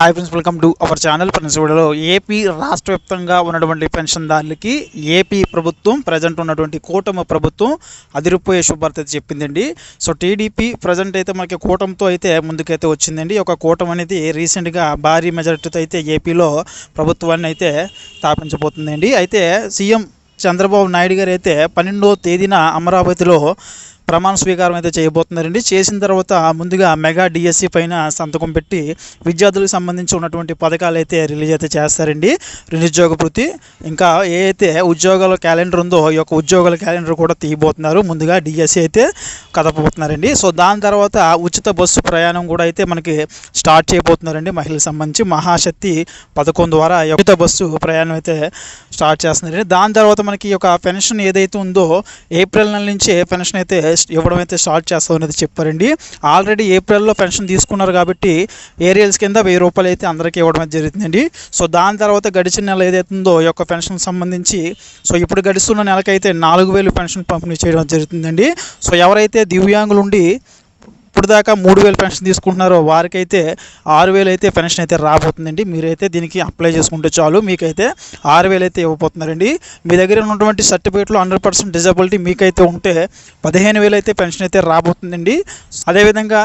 Hi friends welcome to our channel friends వీడియోలో AP రాష్ట్ర వ్యాప్తంగా ఉన్నటువంటి పెన్షన్దారులకి ఏపీ ప్రభుత్వం ప్రజెంట్ ఉన్నటువంటి కూటమి ప్రభుత్వం అదిరిపోయే శుభార్త అయితే చెప్పిందండి. సో టీడీపీ ప్రజెంట్ అయితే మనకి కూటమితో అయితే ముందుకైతే వచ్చిందండి. ఒక కూటమి అనేది రీసెంట్గా భారీ మెజారిటీతో అయితే ఏపీలో ప్రభుత్వాన్ని అయితే స్థాపించబోతుందండి. అయితే సీఎం చంద్రబాబు నాయుడు గారు అయితే పన్నెండో తేదీన అమరావతిలో ప్రమాణ స్వీకారం అయితే చేయబోతున్నారండి. చేసిన తర్వాత ముందుగా మెగా డిఎస్సి పైన సంతకం పెట్టి విద్యార్థులకు సంబంధించి ఉన్నటువంటి పథకాలు అయితే రిలీజ్ అయితే చేస్తారండి. నిరుద్యోగ వృత్తి ఇంకా ఏ అయితే ఉద్యోగాల క్యాలెండర్ ఉందో ఈ యొక్క ఉద్యోగాల క్యాలెండర్ కూడా తీయబోతున్నారు. ముందుగా డిఎస్సి అయితే కదపబోతున్నారండి. సో దాని తర్వాత ఉచిత బస్సు ప్రయాణం కూడా అయితే మనకి స్టార్ట్ చేయబోతున్నారండి. మహిళలకు సంబంధించి మహాశక్తి పథకం ద్వారా ఉచిత బస్సు ప్రయాణం అయితే స్టార్ట్ చేస్తున్నారండి. దాని తర్వాత మనకి ఈ యొక్క పెన్షన్ ఏదైతే ఉందో ఏప్రిల్ నెల నుంచి పెన్షన్ అయితే ఇవ్వడం అయితే స్టార్ట్ చేస్తాం అనేది చెప్పారండి. ఆల్రెడీ ఏప్రిల్లో పెన్షన్ తీసుకున్నారు కాబట్టి ఏరియల్స్ కింద వెయ్యి రూపాయలు అయితే అందరికీ ఇవ్వడం జరుగుతుందండి సో దాని తర్వాత గడిచిన నెల ఏదైతుందో ఈ యొక్క పెన్షన్ సంబంధించి సో ఇప్పుడు గడుస్తున్న నెలకైతే నాలుగు వేలు పెన్షన్ పంపిణీ చేయడం జరుగుతుందండి సో ఎవరైతే దివ్యాంగులు ఉండి ఇప్పుడు దాకా మూడు వేలు పెన్షన్ తీసుకుంటున్నారో వారికైతే ఆరు వేలు అయితే పెన్షన్ అయితే రాబోతుందండి. మీరైతే దీనికి అప్లై చేసుకుంటే చాలు. మీకైతే ఆరు వేలు అయితే ఇవ్వబోతున్నారండి. మీ దగ్గర ఉన్నటువంటి సర్టిఫికేట్లో హండ్రెడ్ పర్సెంట్ డిజబిలిటీ మీకైతే ఉంటే పదిహేను వేలు అయితే పెన్షన్ అయితే రాబోతుందండి. అదేవిధంగా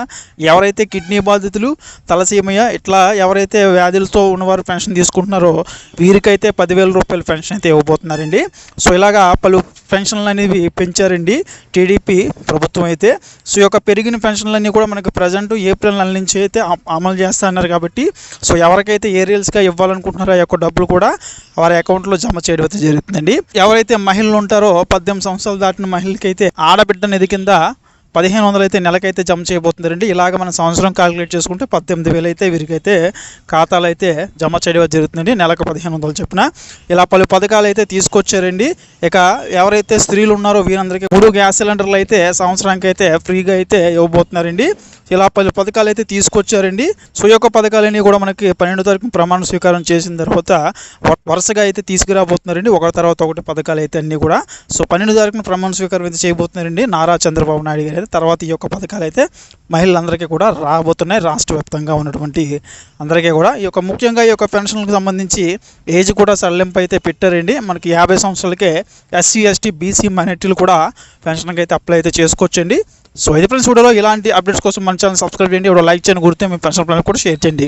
ఎవరైతే కిడ్నీ బాధితులు తలసీమయ ఇట్లా ఎవరైతే వ్యాధులతో ఉన్నవారు పెన్షన్ తీసుకుంటున్నారో వీరికైతే పదివేల రూపాయల పెన్షన్ అయితే ఇవ్వబోతున్నారండి. సో ఇలాగా పలు పెన్షన్లు అనేవి పెంచారండి టీడీపీ ప్రభుత్వం అయితే. సో ఈ యొక్క పెరిగిన పెన్షన్లు అన్నీ కూడా మనకు ప్రజెంట్ ఏప్రిల్ నెల నుంచి అయితే అమలు అమలు చేస్తున్నారు కాబట్టి సో ఎవరికైతే ఏరియల్స్గా ఇవ్వాలనుకుంటున్నారో ఆ యొక్క డబ్బులు కూడా వారి అకౌంట్లో జమ చేయడం అయితే జరుగుతుందండి. ఎవరైతే మహిళలు ఉంటారో పద్దెనిమిది సంవత్సరాలు దాటిన మహిళకైతే ఆడబిడ్డ నిధి కింద పదిహేను వందలు అయితే నెలకైతే జమ చేయబోతుందండి ఇలాగ మనం సంవత్సరం కాలిక్యులేట్ చేసుకుంటే పద్దెనిమిది వేలు అయితే వీరికైతే ఖాతాలు అయితే జమ చేయడం జరుగుతుందండి. నెలకు పదిహేను వందలు చొప్పున. ఇలా పలు పథకాలు అయితే తీసుకొచ్చారండి. ఇక ఎవరైతే స్త్రీలు ఉన్నారో వీరందరికీ మూడు గ్యాస్ సిలిండర్లు అయితే సంవత్సరానికి అయితే ఫ్రీగా అయితే ఇవ్వబోతున్నారండి. ఇలా పలు పథకాలు అయితే తీసుకొచ్చారండి. సో యొక్క పథకాలన్నీ కూడా మనకి పన్నెండు తారీఖు ప్రమాణ స్వీకారం చేసిన తర్వాత వ- వరుసగా అయితే తీసుకురాబోతున్నారండి. ఒకటి తర్వాత ఒకటి పథకాలు అయితే అన్నీ కూడా. సో పన్నెండు తారీఖున ప్రమాణ స్వీకారం అయితే చేయబోతున్నారండి. నారా చంద్రబాబు నాయుడు గారు. అయితే తర్వాత ఈ యొక్క పథకాలు అయితే మహిళలందరికీ కూడా రాబోతున్నాయి. రాష్ట్ర వ్యాప్తంగా ఉన్నటువంటి అందరికీ కూడా. ఈ యొక్క ముఖ్యంగా ఈ యొక్క పెన్షన్లకు సంబంధించి ఏజ్ కూడా సడలింపు అయితే పెట్టారండి. మనకి యాభై సంవత్సరాలకే ఎస్సీ ఎస్టీ బీసీ మైనార్టీలు కూడా పెన్షన్కి అయితే అప్లై అయితే చేసుకోవచ్చండి. సో ఇది ఫ్రెండ్స్ వీడియోలో ఇలాంటి అప్డేట్స్ కోసం మన ఛానల్ సబ్స్క్రైబ్ చేయండి. ఇప్పుడు లైక్ చేయండి. గుర్తే మీ పెన్షన్ ప్లాన్ కూడా షేర్ చేయండి.